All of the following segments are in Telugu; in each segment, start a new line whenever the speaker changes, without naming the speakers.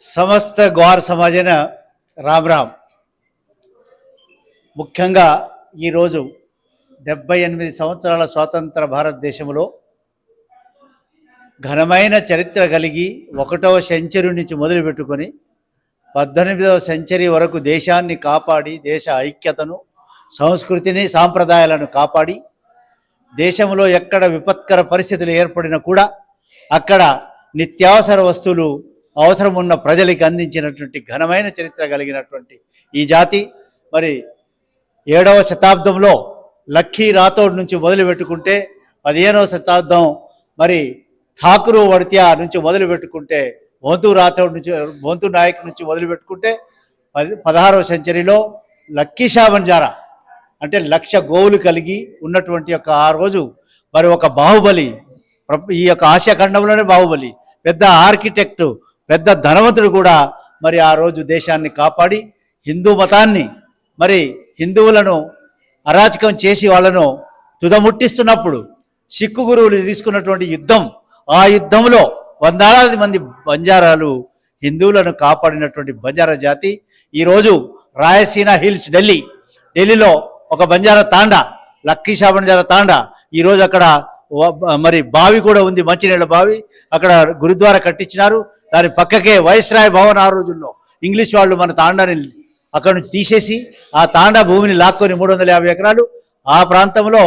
సమస్త గౌర సమాజన రామ్ రామ్. ముఖ్యంగా ఈరోజు డెబ్బై ఎనిమిది సంవత్సరాల స్వాతంత్ర భారతదేశంలో ఘనమైన చరిత్ర కలిగి ఒకటవ సెంచరీ నుంచి మొదలుపెట్టుకొని పద్దెనిమిదవ సెంచరీ వరకు దేశాన్ని కాపాడి దేశ ఐక్యతను సంస్కృతిని సాంప్రదాయాలను కాపాడి దేశంలో ఎక్కడ విపత్కర పరిస్థితులు ఏర్పడినా కూడా అక్కడ నిత్యావసర వస్తువులు అవసరం ఉన్న ప్రజలకి అందించినటువంటి ఘనమైన చరిత్ర కలిగినటువంటి ఈ జాతి. మరి ఏడవ శతాబ్దంలో లక్కీ రాథోడ్ నుంచి మొదలుపెట్టుకుంటే పదిహేనవ శతాబ్దం మరి ఠాకూరు వడిత్యా నుంచి మొదలుపెట్టుకుంటే పెట్టుకుంటే రాథోడ్ నుంచి బోంతు నాయక్ నుంచి మొదలుపెట్టుకుంటే పది పదహారవ సెంచరీలో లక్కీ షా బంజారా అంటే లక్ష గోవులు కలిగి ఉన్నటువంటి యొక్క ఆ రోజు మరి ఒక బాహుబలి ఈ యొక్క ఆసియా ఖండంలోనే బాహుబలి పెద్ద ఆర్కిటెక్టు పెద్ద ధనవంతుడు కూడా మరి ఆ రోజు దేశాన్ని కాపాడి హిందూ మతాన్ని మరి హిందువులను అరాచకం చేసి వాళ్ళను తుదముట్టిస్తున్నప్పుడు సిక్కు గురువులు తీసుకున్నటువంటి యుద్ధం ఆ యుద్ధంలో వందలాది మంది బంజారాలు హిందువులను కాపాడినటువంటి బంజారా జాతి ఈరోజు రాయసీన హిల్స్ ఢిల్లీ. ఢిల్లీలో ఒక బంజారా తాండా లక్కీ షా బంజారా తాండా. ఈరోజు అక్కడ మరి బావి కూడా ఉంది మంచినీళ్ళ బావి. అక్కడ గురుద్వారా కట్టించినారు. దాని పక్కకే వైస్రాయ్ భవన్ ఆ రోజుల్లో. ఇంగ్లీష్ వాళ్ళు మన తాండాని అక్కడ నుంచి తీసేసి ఆ తాండా భూమిని లాక్కొని మూడు వందల యాభై ఎకరాలు. ఆ ప్రాంతంలో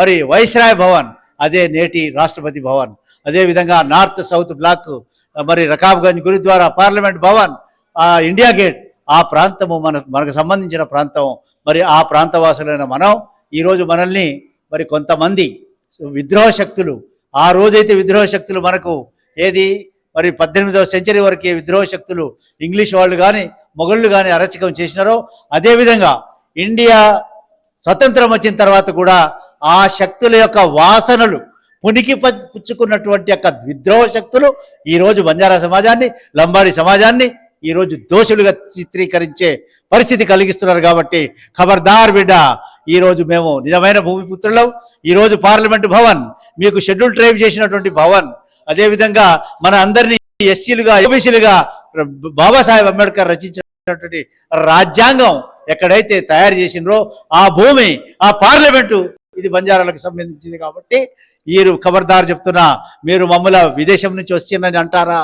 మరి వైస్రాయ్ భవన్ అదే నేటి రాష్ట్రపతి భవన్. అదేవిధంగా నార్త్ సౌత్ బ్లాక్ మరి రకాబ్గంజ్ గురుద్వారా పార్లమెంట్ భవన్ ఆ ఇండియా గేట్ ఆ ప్రాంతము మన మనకు సంబంధించిన ప్రాంతం. మరి ఆ ప్రాంతవాసులైన మనం ఈరోజు మనల్ని మరి కొంతమంది విద్రోహ శక్తులు. ఆ రోజైతే విద్రోహ శక్తులు మనకు ఏది? మరి పద్దెనిమిదవ సెంచరీ వరకే విద్రోహ శక్తులు ఇంగ్లీష్ వాళ్ళు కానీ మొఘళ్ళు కానీ అరచకం చేసినారో అదేవిధంగా ఇండియా స్వతంత్రం వచ్చిన తర్వాత కూడా ఆ శక్తుల యొక్క వాసనలు పునికి ప- పుచ్చుకున్నటువంటి యొక్క విద్రోహ శక్తులు ఈరోజు బంజారా సమాజాన్ని లంబాడి సమాజాన్ని ఈరోజు దోషులుగా చిత్రీకరించే పరిస్థితి కలిగిస్తున్నారు కాబట్టి ఖబర్దార్ బిడ్డ ఈరోజు మేము నిజమైన భూమిపుత్రులం ఈరోజు పార్లమెంటు భవన్ మీకు షెడ్యూల్ ట్రైబ్ చేసినటువంటి భవన్. అదేవిధంగా మన అందరినీ ఎస్సీలుగా ఓబీసీలుగా బాబాసాహెబ్ అంబేద్కర్ రచించినటువంటి రాజ్యాంగం ఎక్కడైతే తయారు చేసినరో ఆ భూమి ఆ పార్లమెంటు ఇది బంజారాలకు సంబంధించింది కాబట్టి మీరు ఖబర్దారు చెప్తున్నా మీరు మమ్మల్ని విదేశం నుంచి వచ్చిందని అంటారా?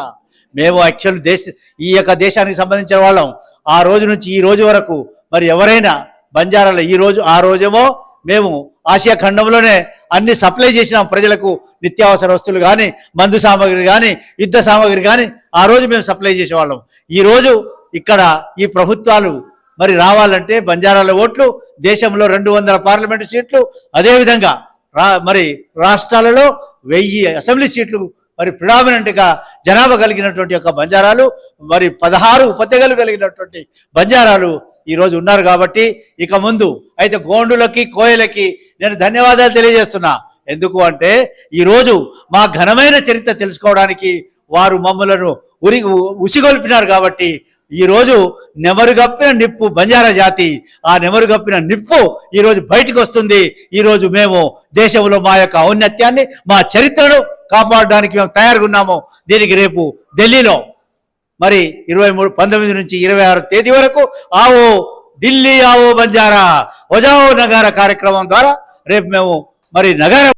మేము యాక్చువల్ దేశ ఈ యొక్క దేశానికి సంబంధించిన వాళ్ళం. ఆ రోజు నుంచి ఈ రోజు వరకు మరి ఎవరైనా బంజారాలో ఈ రోజు ఆ రోజేమో మేము ఆసియా ఖండంలోనే అన్ని సప్లై చేసినాం ప్రజలకు నిత్యావసర వస్తువులు కానీ మందు సామాగ్రి కానీ యుద్ధ సామాగ్రి కానీ ఆ రోజు మేము సప్లై చేసేవాళ్ళం. ఈ రోజు ఇక్కడ ఈ ప్రభుత్వాలు మరి రావాలంటే బంజారాల ఓట్లు దేశంలో రెండు వందల పార్లమెంటు సీట్లు అదేవిధంగా రా మరి రాష్ట్రాలలో వెయ్యి అసెంబ్లీ సీట్లు మరి ప్రిడామినెంట్గా జనాభా కలిగినటువంటి యొక్క బంజారాలు మరి పదహారు ఉపతెగలు కలిగినటువంటి బంజారాలు ఈరోజు ఉన్నారు కాబట్టి ఇక ముందు అయితే గోండులకి కోయలకి నేను ధన్యవాదాలు తెలియజేస్తున్నా. ఎందుకు అంటే ఈరోజు మా ఘనమైన చరిత్ర తెలుసుకోవడానికి వారు మమ్మలను ఉరి ఉసిగొల్పినారు కాబట్టి ఈరోజు నెమరుగప్పిన నిప్పు బంజారా జాతి ఆ నెమరుగప్పిన నిప్పు ఈరోజు బయటకు వస్తుంది. ఈరోజు మేము దేశంలో మా యొక్క ఔన్నత్యాన్ని మా చరిత్రను కాపాడడానికి మేము తయారుగా ఉన్నాము దీనికి రేపు ఢిల్లీలో మరి ఇరవై మూడు పంతొమ్మిది నుంచి ఇరవై ఆరు తేదీ వరకు ఆవో ఢిల్లీ ఆవో బంజారా వజావో నగార కార్యక్రమం ద్వారా రేపు మేము మరి నగర